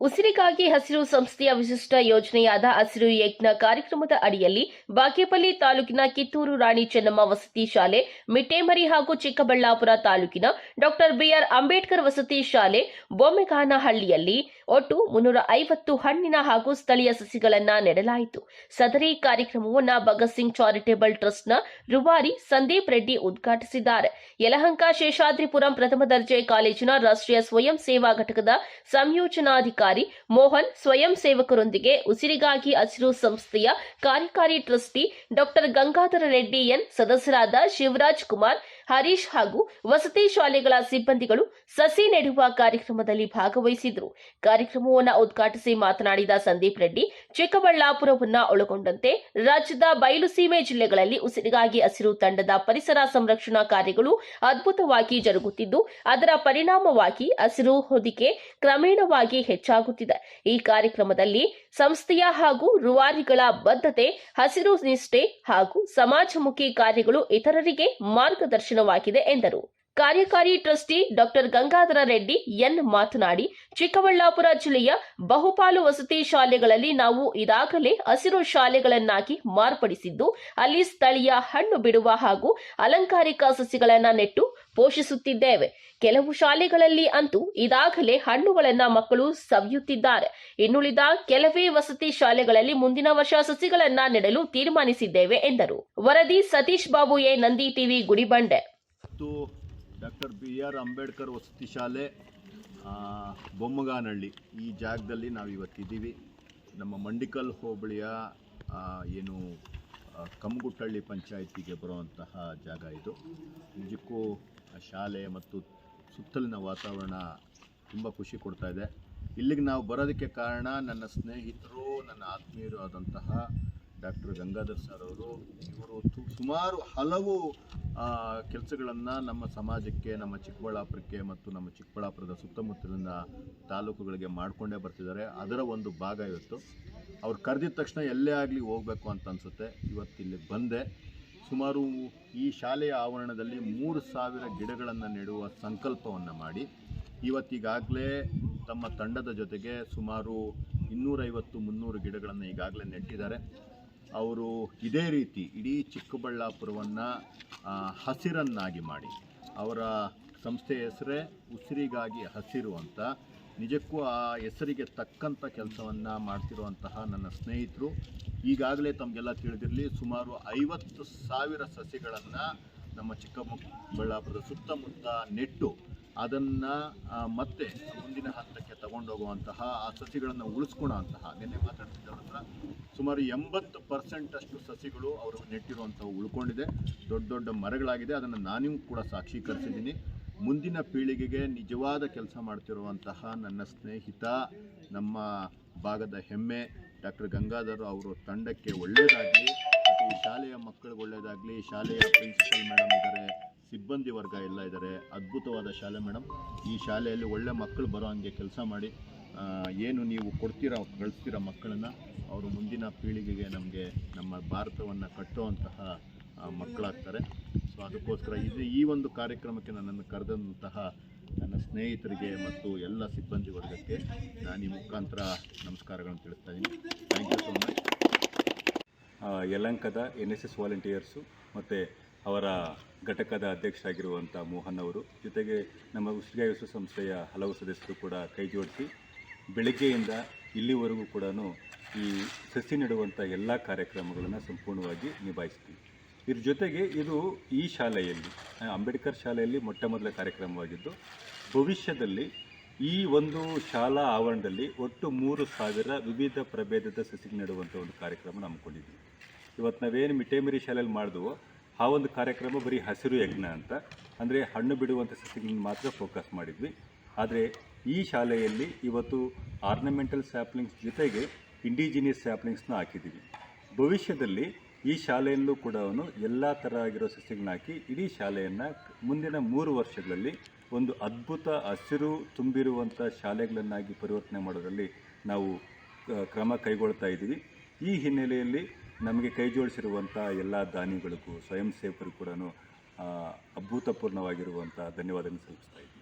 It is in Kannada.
ಉಸಿರಿಗಾಗಿ ಹಸಿರು ಸಂಸ್ಥೆಯ ವಿಶಿಷ್ಟ ಯೋಜನೆಯಾದ ಹಸಿರು ಯಜ್ಞ ಕಾರ್ಯಕ್ರಮದ ಅಡಿಯಲ್ಲಿ ಬಾಗೇಪಲ್ಲಿ ತಾಲೂಕಿನ ಕಿತ್ತೂರು ರಾಣಿ ಚೆನ್ನಮ್ಮ ವಸತಿ ಶಾಲೆ, ಮಿಟ್ಟೇಮರಿ ಹಾಗೂ ಚಿಕ್ಕಬಳ್ಳಾಪುರ ತಾಲೂಕಿನ ಡಾಕ್ಟರ್ ಬಿಆರ್ ಅಂಬೇಡ್ಕರ್ ವಸತಿ ಶಾಲೆ, ಬೊಮ್ಮೆಗಾನಹಳ್ಳಿಯಲ್ಲಿ ಒಟ್ಟು ಮುನ್ನೂರ ಐವತ್ತು ಹಣ್ಣಿನ ಹಾಗೂ ಸ್ಥಳೀಯ ಸಸಿಗಳನ್ನ ನೆಡಲಾಯಿತು. ಸದರಿ ಕಾರ್ಯಕ್ರಮವನ್ನು ಭಗತ್ ಸಿಂಗ್ ಚಾರಿಟೇಬಲ್ ಟ್ರಸ್ಟ್ನ ರುವಾರಿ ಸಂದೀಪ್ ರೆಡ್ಡಿ ಉದ್ಘಾಟಿಸಿದ್ದಾರೆ. ಯಲಹಂಕ ಶೇಷಾದ್ರಿಪುರಂ ಪ್ರಥಮ ದರ್ಜೆ ಕಾಲೇಜಿನ ರಾಷ್ಟ್ರೀಯ ಸ್ವಯಂ ಸೇವಾ ಘಟಕದ ಸಂಯೋಜನಾಧಿಕಾರಿ ಮೋಹನ್ ಸ್ವಯಂ ಸೇವಕರೊಂದಿಗೆ ಉಸಿರಿಗಾಗಿ ಹಸಿರು ಸಂಸ್ಥೆಯ ಕಾರ್ಯಕಾರಿ trustee doctor Gangadhara Reddy N ಸದಸ್ಯರಾದ ಶಿವರಾಜ್ ಕುಮಾರ್ ಹರೀಶ್ ಹಾಗೂ ವಸತಿ ಶಾಲೆಗಳ ಸಿಬ್ಬಂದಿಗಳು ಸಸಿ ನೆಡುವ ಕಾರ್ಯಕ್ರಮದಲ್ಲಿ ಭಾಗವಹಿಸಿದ್ರು. ಕಾರ್ಯಕ್ರಮವನ್ನು ಉದ್ಘಾಟಿಸಿ ಮಾತನಾಡಿದ ಸಂದೀಪ್ ರೆಡ್ಡಿ, ಚಿಕ್ಕಬಳ್ಳಾಪುರವನ್ನ ಒಳಗೊಂಡಂತೆ ರಾಜ್ಯದ ಬಯಲುಸೀಮೆ ಜಿಲ್ಲೆಗಳಲ್ಲಿ ಉಸಿರಿಗಾಗಿ ಹಸಿರು ತಂಡದ ಪರಿಸರ ಸಂರಕ್ಷಣಾ ಕಾರ್ಯಗಳು ಅದ್ಭುತವಾಗಿ ಜರುಗುತ್ತಿದ್ದು, ಅದರ ಪರಿಣಾಮವಾಗಿ ಹಸಿರು ಹೊದಿಕೆ ಕ್ರಮೇಣವಾಗಿ ಹೆಚ್ಚಾಗುತ್ತಿದೆ. ಈ ಕಾರ್ಯಕ್ರಮದಲ್ಲಿ ಸಂಸ್ಥೆಯ ಹಾಗೂ ರುವಾರಿಗಳ ಬದ್ಧತೆ, ಹಸಿರು ನಿಷ್ಠೆ ಹಾಗೂ ಸಮಾಜಮುಖಿ ಕಾರ್ಯಗಳು ಇತರರಿಗೆ ಮಾರ್ಗದರ್ಶನವಾಗಿದೆ ಎಂದರು. ಕಾರ್ಯಕಾರಿ trustee doctor Gangadhara Reddy N ಮಾತನಾಡಿ, ಚಿಕ್ಕಬಳ್ಳಾಪುರ ಜಿಲ್ಲೆಯ ಬಹುಪಾಲು ವಸತಿ ಶಾಲೆಗಳಲ್ಲಿ ನಾವು ಇದಾಗಲೇ ಹಸಿರು ಶಾಲೆಗಳನ್ನಾಗಿ ಮಾರ್ಪಡಿಸಿದ್ದು, ಅಲ್ಲಿ ಸ್ಥಳೀಯ ಹಣ್ಣು ಬಿಡುವ ಹಾಗೂ ಅಲಂಕಾರಿಕ ಸಸಿಗಳನ್ನ ನೆಟ್ಟು ಪೋಷಿಸುತ್ತಿದ್ದೇವೆ. ಕೆಲವು ಶಾಲೆಗಳಲ್ಲಿ ಅಂತೂ ಇದಾಗಲೇ ಹಣ್ಣುಗಳನ್ನ ಮಕ್ಕಳು ಸವಿಯುತ್ತಿದ್ದಾರೆ. ಇನ್ನುಳಿದ ಕೆಲವೇ ವಸತಿ ಶಾಲೆಗಳಲ್ಲಿ ಮುಂದಿನ ವರ್ಷ ಸಸಿಗಳನ್ನ ನೆಡಲು ತೀರ್ಮಾನಿಸಿದ್ದೇವೆ ಎಂದರು. ವರದಿ ಸತೀಶ್ ಬಾಬು ಎ ನಂದಿ ಟಿವಿ ಗುಡಿಬಂಡೆ. ಮತ್ತು ಡಾಕ್ಟರ್ ಬಿ ಆರ್ ಅಂಬೇಡ್ಕರ್ ವಸತಿ ಶಾಲೆ ಬೊಮ್ಮಗಾನಹಳ್ಳಿ. ಈ ಜಾಗದಲ್ಲಿ ನಾವು ಇವತ್ತಿದ್ದೀವಿ ನಮ್ಮ ಮಂಡಿಕಲ್ ಹೋಬಳಿಯ ಏನು ಕಮ್ಮಗುಟ್ಟಹಳ್ಳಿ ಪಂಚಾಯಿತಿಗೆ ಬರುವಂತಹ ಜಾಗ ಇದು. ನಿಜಕ್ಕೂ ಶಾಲೆ ಮತ್ತು ಸುತ್ತಲಿನ ವಾತಾವರಣ ತುಂಬ ಖುಷಿ ಕೊಡ್ತಾ ಇದೆ. ಇಲ್ಲಿಗೆ ನಾವು ಬರೋದಕ್ಕೆ ಕಾರಣ ನನ್ನ ಸ್ನೇಹಿತರು, ನನ್ನ ಆತ್ಮೀಯರು ಆದಂತಹ ಡಾಕ್ಟರ್ ಗಂಗಾಧರ್ ಸರ್ ಅವರು, ಇವರು ಸುಮಾರು ಹಲವು ಕೆಲಸಗಳನ್ನು ನಮ್ಮ ಸಮಾಜಕ್ಕೆ, ನಮ್ಮ ಚಿಕ್ಕಬಳ್ಳಾಪುರಕ್ಕೆ ಮತ್ತು ನಮ್ಮ ಚಿಕ್ಕಬಳ್ಳಾಪುರದ ಸುತ್ತಮುತ್ತಲಿನ ತಾಲೂಕುಗಳಿಗೆ ಮಾಡಿಕೊಂಡೇ ಬರ್ತಿದ್ದಾರೆ. ಅದರ ಒಂದು ಭಾಗ ಇವತ್ತು. ಅವ್ರು ಕರೆದಿದ ತಕ್ಷಣ ಎಲ್ಲೇ ಆಗಲಿ ಹೋಗಬೇಕು ಅಂತ ಅನಿಸುತ್ತೆ. ಇವತ್ತು ಇಲ್ಲಿ ಬಂದೆ. ಸುಮಾರು ಈ ಶಾಲೆಯ ಆವರಣದಲ್ಲಿ ಮೂರು ಸಾವಿರ ಗಿಡಗಳನ್ನು ನೆಡುವ ಸಂಕಲ್ಪವನ್ನು ಮಾಡಿ. ಇವತ್ತಿಗಾಗಲೇ ತಮ್ಮ ತಂಡದ ಜೊತೆಗೆ ಸುಮಾರು ಇನ್ನೂರೈವತ್ತು ಮುನ್ನೂರು ಗಿಡಗಳನ್ನು ಈಗಾಗಲೇ ನೆಟ್ಟಿದ್ದಾರೆ. ಅವರು ಇದೇ ರೀತಿ ಇಡೀ ಚಿಕ್ಕಬಳ್ಳಾಪುರವನ್ನು ಹಸಿರನ್ನಾಗಿ ಮಾಡಿ. ಅವರ ಸಂಸ್ಥೆ ಹೆಸರೇ ಉಸಿರಿಗಾಗಿ ಹಸಿರು ಅಂತ. ನಿಜಕ್ಕೂ ಆ ಹೆಸರಿಗೆ ತಕ್ಕಂಥ ಕೆಲಸವನ್ನು ಮಾಡ್ತಿರುವಂತಹ ನನ್ನ ಸ್ನೇಹಿತರು. ಈಗಾಗಲೇ ತಮಗೆಲ್ಲ ತಿಳಿದಿರಲಿ, ಸುಮಾರು ಐವತ್ತು ಸಾವಿರ ಸಸಿಗಳನ್ನು ನಮ್ಮ ಚಿಕ್ಕಬಳ್ಳಾಪುರದ ಸುತ್ತಮುತ್ತ ನೆಟ್ಟು ಅದನ್ನು ಮತ್ತೆ ಮುಂದಿನ ಹಂತಕ್ಕೆ ತಗೊಂಡೋಗುವಂತಹ ಆ ಸಸಿಗಳನ್ನು ಅಂತಹ ನಿನ್ನೆ ಮಾತಾಡ್ತಿದ್ದವ್ರ ಹತ್ರ ಸುಮಾರು ಎಂಬತ್ತು ಪರ್ಸೆಂಟ್ ಅಷ್ಟು ಸಸಿಗಳು ಅವರು ನೆಟ್ಟಿರುವಂಥವು ಉಳ್ಕೊಂಡಿದೆ. ದೊಡ್ಡ ದೊಡ್ಡ ಮರಗಳಾಗಿದೆ. ಅದನ್ನು ನಾನೂ ಕೂಡ ಸಾಕ್ಷೀಕರಿಸಿದ್ದೀನಿ. ಮುಂದಿನ ಪೀಳಿಗೆಗೆ ನಿಜವಾದ ಕೆಲಸ ಮಾಡ್ತಿರುವಂತಹ ನನ್ನ ಸ್ನೇಹಿತ, ನಮ್ಮ ಭಾಗದ ಹೆಮ್ಮೆ, ಡಾಕ್ಟರ್ ಗಂಗಾಧರ್ ಅವರು ತಂಡಕ್ಕೆ ಒಳ್ಳೆಯದಾಗಲಿ ಮತ್ತು ಈ ಶಾಲೆಯ ಮಕ್ಕಳಿಗೆ ಒಳ್ಳೆಯದಾಗಲಿ ಶಾಲೆಯ ಪ್ರಿನ್ಸಿಪಲ್ ಮೇಡಮ್ ಇದ್ದಾರೆ ಸಿಬ್ಬಂದಿ ವರ್ಗ ಎಲ್ಲ ಇದ್ದಾರೆ. ಅದ್ಭುತವಾದ ಶಾಲೆ ಮೇಡಮ್ ಈ ಶಾಲೆಯಲ್ಲಿ ಒಳ್ಳೆ ಮಕ್ಕಳು ಬರೋ ಹಂಗೆ ಕೆಲಸ ಮಾಡಿ ಏನು ನೀವು ಕೊಡ್ತೀರಾ ಕಳಿಸ್ತೀರ ಮಕ್ಕಳನ್ನು? ಅವರು ಮುಂದಿನ ಪೀಳಿಗೆಗೆ ನಮಗೆ ನಮ್ಮ ಭಾರತವನ್ನು ಕಟ್ಟುವಂತಹ ಮಕ್ಕಳಾಗ್ತಾರೆ. ಸೊ ಅದಕ್ಕೋಸ್ಕರ ಇದು ಈ ಒಂದು ಕಾರ್ಯಕ್ರಮಕ್ಕೆ ನನ್ನನ್ನು ಕರೆದಂತಹ ನನ್ನ ಸ್ನೇಹಿತರಿಗೆ ಮತ್ತು ಎಲ್ಲ ಸಿಬ್ಬಂದಿ ವರ್ಗಕ್ಕೆ ನಾನು ಈ ಮುಖಾಂತರ ನಮಸ್ಕಾರಗಳನ್ನು ತಿಳಿಸ್ತಾ ಇದ್ದೀನಿ. ಥ್ಯಾಂಕ್ ಯು ಸೊ ಮಚ್ ಯಲಂಕದ ಎನ್ ಎಸ್ ಎಸ್ ವಾಲಂಟಿಯರ್ಸು ಮತ್ತು ಅವರ ಘಟಕದ ಅಧ್ಯಕ್ಷರಾಗಿರುವಂಥ ಮೋಹನ್ ಅವರು. ಜೊತೆಗೆ ನಮ್ಮ ಉಸಿರಿಗಾಯಿ ವಿಶ್ವ ಸಂಸ್ಥೆಯ ಹಲವು ಸದಸ್ಯರು ಕೂಡ ಕೈ ಜೋಡಿಸಿ ಬೆಳಗ್ಗೆಯಿಂದ ಇಲ್ಲಿವರೆಗೂ ಕೂಡ ಈ ಸಸಿ ನೆಡುವಂಥ ಎಲ್ಲ ಕಾರ್ಯಕ್ರಮಗಳನ್ನು ಸಂಪೂರ್ಣವಾಗಿ ನಿಭಾಯಿಸ್ತೀವಿ. ಇದ್ರ ಜೊತೆಗೆ ಇದು ಈ ಶಾಲೆಯಲ್ಲಿ, ಅಂಬೇಡ್ಕರ್ ಶಾಲೆಯಲ್ಲಿ ಮೊಟ್ಟ ಮೊದಲ ಕಾರ್ಯಕ್ರಮವಾಗಿದ್ದು, ಭವಿಷ್ಯದಲ್ಲಿ ಈ ಒಂದು ಶಾಲಾ ಆವರಣದಲ್ಲಿ ಒಟ್ಟು ಮೂರು ಸಾವಿರ ವಿವಿಧ ಪ್ರಭೇದದ ಸಸಿ ನೆಡುವಂಥ ಒಂದು ಕಾರ್ಯಕ್ರಮ ಹಮ್ಮಿಕೊಂಡಿದ್ವಿ ಇವತ್ತು ನಾವೇನು ಮಿಟೇಮರಿ ಶಾಲೆಯಲ್ಲಿ ಮಾಡಿದ್ವೋ ಆ ಒಂದು ಕಾರ್ಯಕ್ರಮ ಬರೀ ಹಸಿರು ಯಜ್ಞ ಅಂತ. ಅಂದರೆ ಹಣ್ಣು ಬಿಡುವಂಥ ಸಸಿಗಳನ್ನ ಮಾತ್ರ ಫೋಕಸ್ ಮಾಡಿದ್ವಿ. ಆದರೆ ಈ ಶಾಲೆಯಲ್ಲಿ ಇವತ್ತು ಆರ್ನಮೆಂಟಲ್ ಸ್ಯಾಪ್ಲಿಂಗ್ಸ್ ಜೊತೆಗೆ ಇಂಡಿಜಿನಿಯಸ್ ಸ್ಯಾಪ್ಲಿಂಗ್ಸ್ನ ಹಾಕಿದ್ದೀವಿ ಭವಿಷ್ಯದಲ್ಲಿ ಈ ಶಾಲೆಯಲ್ಲೂ ಕೂಡ ಅವನು ಎಲ್ಲ ಥರ ಆಗಿರೋ ಸಸ್ಯಗಳನ್ನ ಹಾಕಿ ಇಡೀ ಶಾಲೆಯನ್ನು ಮುಂದಿನ ಮೂರು ವರ್ಷಗಳಲ್ಲಿ ಒಂದು ಅದ್ಭುತ ಹಸಿರು ತುಂಬಿರುವಂಥ ಶಾಲೆಗಳನ್ನಾಗಿ ಪರಿವರ್ತನೆ ಮಾಡೋದರಲ್ಲಿ ನಾವು ಕ್ರಮ ಕೈಗೊಳ್ತಾ ಇದ್ದೀವಿ. ಈ ಹಿನ್ನೆಲೆಯಲ್ಲಿ ನಮಗೆ ಕೈ ಜೋಡಿಸಿರುವಂಥ ಎಲ್ಲ ದಾನಿಗಳಿಗೂ ಸ್ವಯಂ ಸೇವಕರು ಕೂಡ ಅಭೂತಪೂರ್ಣವಾಗಿರುವಂಥ ಧನ್ಯವಾದಗಳನ್ನು ಸಲ್ಲಿಸ್ತಾ ಇದ್ದೀನಿ.